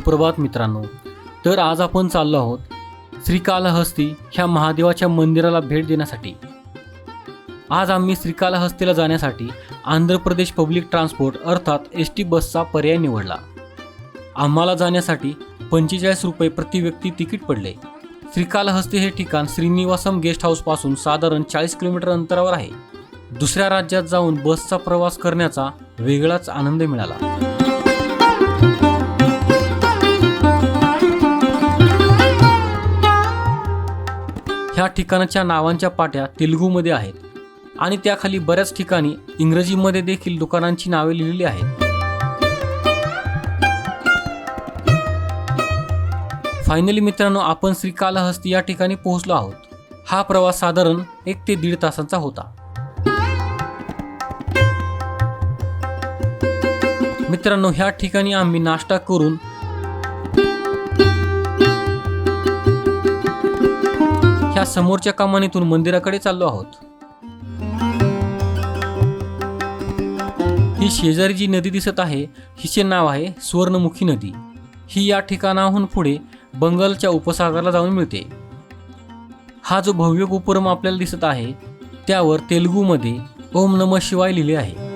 सुप्रभात मित्रांनो. तर आज आपण चाललो आहोत श्रीकालहस्ती ह्या महादेवाच्या मंदिराला भेट देण्यासाठी. आज आम्ही श्रीकालहस्तीला जाण्यासाठी आंध्र प्रदेश पब्लिक ट्रान्सपोर्ट अर्थात एस टी बसचा पर्याय निवडला. आम्हाला जाण्यासाठी पंचेचाळीस रुपये प्रति व्यक्ती तिकीट पडले. श्रीकालहस्ती हे ठिकाण श्रीनिवासम गेस्ट हाऊसपासून साधारण चाळीस किलोमीटर अंतरावर आहे. दुसऱ्या राज्यात जाऊन बसचा प्रवास करण्याचा वेगळाच आनंद मिळाला. ह्या ठिकाणाच्या नावांच्या पाट्या तेलुगूमध्ये आहेत. आणि त्याखाली बऱ्याच ठिकाणी इंग्रजीमध्ये देखील दुकानांची नावे लिहिलेली आहेत. फायनली मित्रांनो आपण श्रीकालहस्ती या ठिकाणी पोहोचलो आहोत. हा प्रवास साधारण एक ते दीड तासांचा होता. मित्रांनो ह्या ठिकाणी आम्ही नाश्ता करून ह्या समोरच्या कमानीतून मंदिराकडे चाललो आहोत. ही शेजारी जी नदी दिसत आहे हिचे नाव आहे सुवर्णमुखी नदी. ही या ठिकाणाहून पुढे बंगालच्या उपसागराला जाऊन मिळते. हा जो भव्य गोपुरम आपल्याला दिसत आहे त्यावर तेलुगूमध्ये ओम नम शिवाय लिहिले आहे.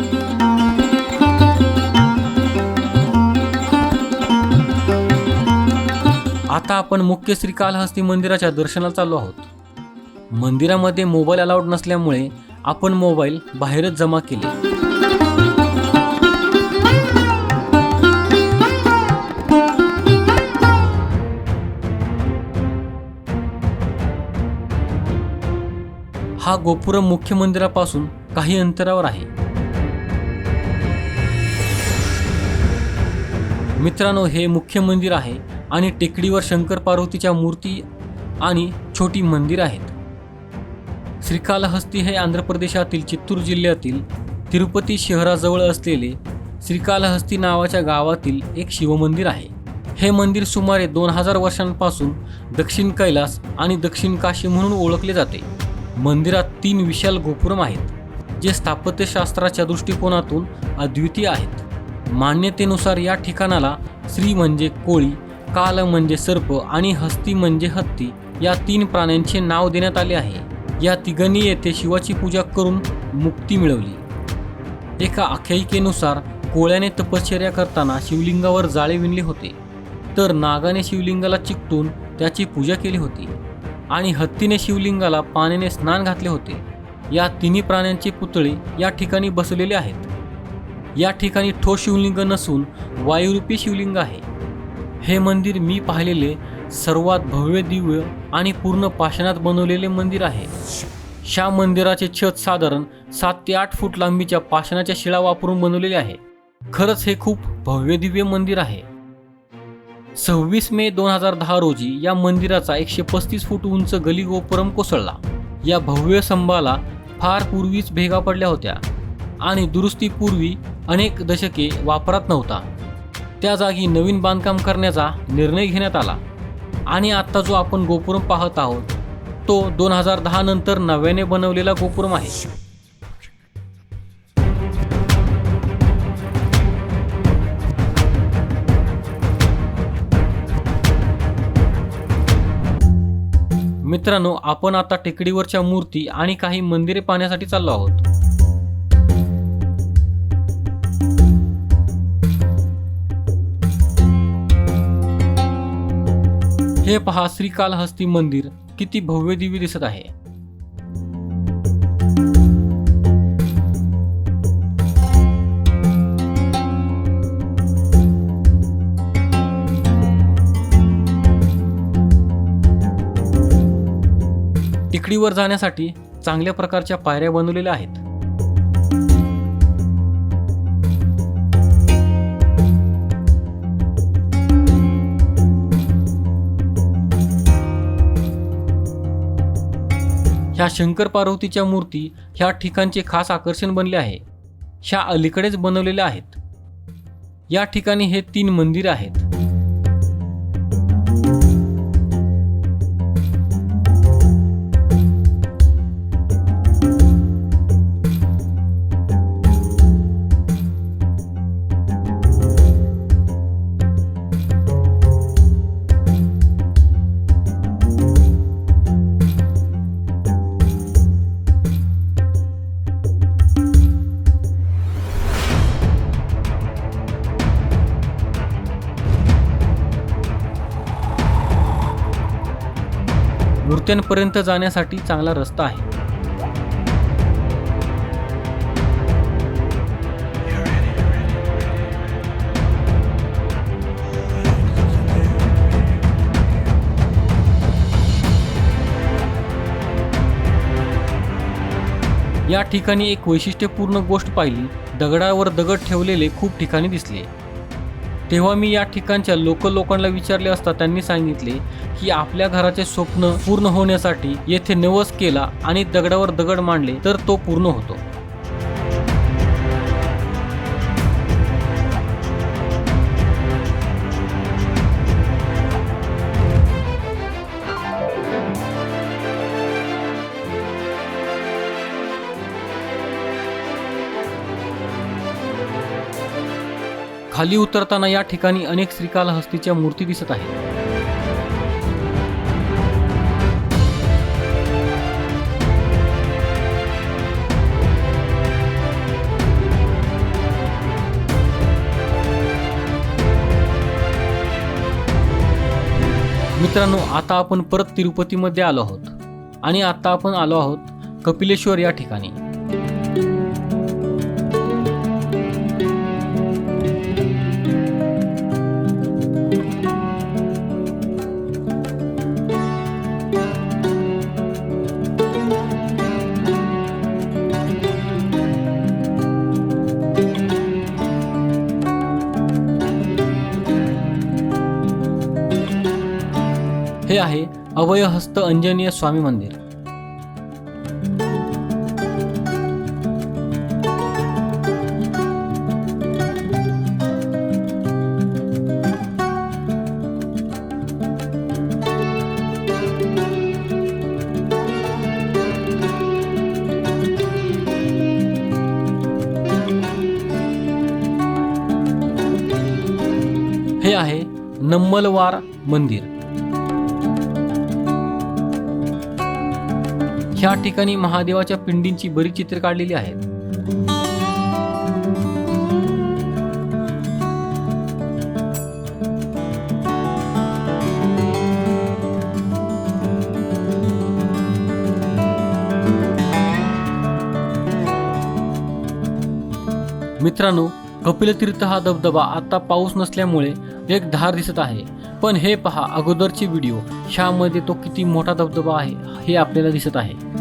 आता आपण मुख्य श्रीकालहस्ती मंदिराच्या दर्शनाला चाललो आहोत. मंदिरामध्ये मोबाईल अलाउड नसल्यामुळे आपण मोबाईल बाहेरच जमा केले. हा गोपुरम मुख्य मंदिरापासून काही अंतरावर आहे. मित्रांनो हे मुख्य मंदिर आहे आणि टेकडीवर शंकर पार्वतीच्या मूर्ती आणि छोटी मंदिर आहेत. श्रीकालहस्ती हे आंध्र प्रदेशातील चित्तूर जिल्ह्यातील तिरुपती शहराजवळ असलेले श्रीकालहस्ती नावाच्या गावातील एक शिवमंदिर आहे. हे मंदिर सुमारे दोन हजार वर्षांपासून दक्षिण कैलास आणि दक्षिण काशी म्हणून ओळखले जाते. मंदिरात तीन विशाल गोपुरम आहेत जे स्थापत्यशास्त्राच्या दृष्टिकोनातून अद्वितीय आहेत. मान्यतेनुसार या ठिकाणाला श्री म्हणजे कोळी काल म्हणजे सर्प आणि हस्ती म्हणजे हत्ती या तीन प्राण्यांचे नाव देण्यात आले आहे. या तिघांनी येथे शिवाची पूजा करून मुक्ती मिळवली. एका आख्यायिकेनुसार कोळ्याने तपश्चर्या करताना शिवलिंगावर जाळे विणले होते. तर नागाने शिवलिंगाला चिकटून त्याची पूजा केली होती आणि हत्तीने शिवलिंगाला पाण्याने स्नान घातले होते. या तिन्ही प्राण्यांचे पुतळे या ठिकाणी बसलेले आहेत. या ठिकाणी ठोस शिवलिंग नसून वायुरूपी शिवलिंग आहे. हे मंदिर मी पाहिलेले सर्वात भव्य दिव्य आणि पूर्ण पाषाणात बनवलेले मंदिर आहे. शाम मंदिराचे छत साधारण सात ते आठ फूट लांबीच्या पाषाणाच्या शिळा वापरून बनवलेले आहे. खरंच हे खूप भव्य दिव्य मंदिर आहे. सव्वीस मे दोन हजार दहा रोजी या मंदिराचा एकशे पस्तीस फूट उंच गली गोपुरम कोसळला. या भव्य स्तंभाला फार पूर्वीच भेगा पडल्या होत्या आणि दुरुस्तीपूर्वी अनेक दशके वापरात नव्हता. त्या जागी नवीन बांधकाम करण्याचा निर्णय घेण्यात आला. आणि आत्ता जो आपण गोपुरम पाहत आहोत तो दोन हजार दहा नंतर नव्याने बनवलेला गोपुरम आहे. मित्रांनो आपण आता टेकडीवरच्या मूर्ती आणि काही मंदिरे पाहण्यासाठी चाललो आहोत. हे पहा श्रीकालहस्ती मंदिर. किती भव्य दिव्य दिसत आहे. टेकडीवर जाण्यासाठी चांगल्या प्रकारच्या पायऱ्या बनवलेल्या आहेत. ह्या शंकर पार्वतीच्या मूर्ती ह्या ठिकाणचे खास आकर्षण बनले आहे. ह्या अलीकडेच बनवलेल्या आहेत. या ठिकाणी हे तीन मंदिर आहेत. मूर्त्यांपर्यंत जाण्यासाठी चांगला रस्ता आहे. या ठिकाणी एक वैशिष्ट्यपूर्ण गोष्ट पाहिली. दगडावर दगड ठेवलेले खूप ठिकाणी दिसले. तेव्हा मी या ठिकाणच्या लोकल लोकांना विचारले असता त्यांनी सांगितले की आपल्या घराचे स्वप्न पूर्ण होण्यासाठी येथे नवस केला आणि दगडावर दगड मांडले तर तो पूर्ण होतो. खाली उतरताना या ठिकाणी अनेक श्रीकालहस्तीच्या मूर्ती दिसत आहेत. मित्रांनो आता आपण परत तिरुपतीमध्ये आलो आहोत. आणि आता आपण आलो आहोत कपिलेश्वर या ठिकाणी. हे आहे अवयहस्त अंजनीय स्वामी मंदिर. हे आहे नम्मलवार मंदिर. ह्या ठिकाणी महादेवाच्या पिंडींची बरीच चित्र काढलेली आहेत. मित्रांनो कपिलतीर्थ हा धबधबा आता पाऊस नसल्यामुळे एक धार दिसत आहे. पण हे पहा अगोदरचे व्हिडिओ ह्यामध्ये तो किती मोठा धबधबा आहे हे आपल्याला दिसत आहे.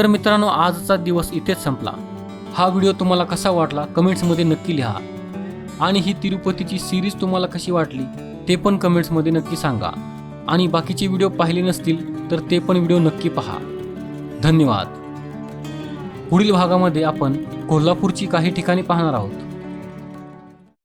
तर मित्रांनो आजचा दिवस इथेच संपला. हा व्हिडिओ तुम्हाला कसा वाटला कमेंट्समध्ये नक्की लिहा. आणि ही तिरुपतीची सिरीज तुम्हाला कशी वाटली ते पण कमेंट्समध्ये नक्की सांगा. आणि बाकीचे व्हिडिओ पाहिले नसतील तर ते पण व्हिडिओ नक्की पहा. धन्यवाद. पुढील भागामध्ये आपण कोल्हापूरची काही ठिकाणी पाहणार आहोत.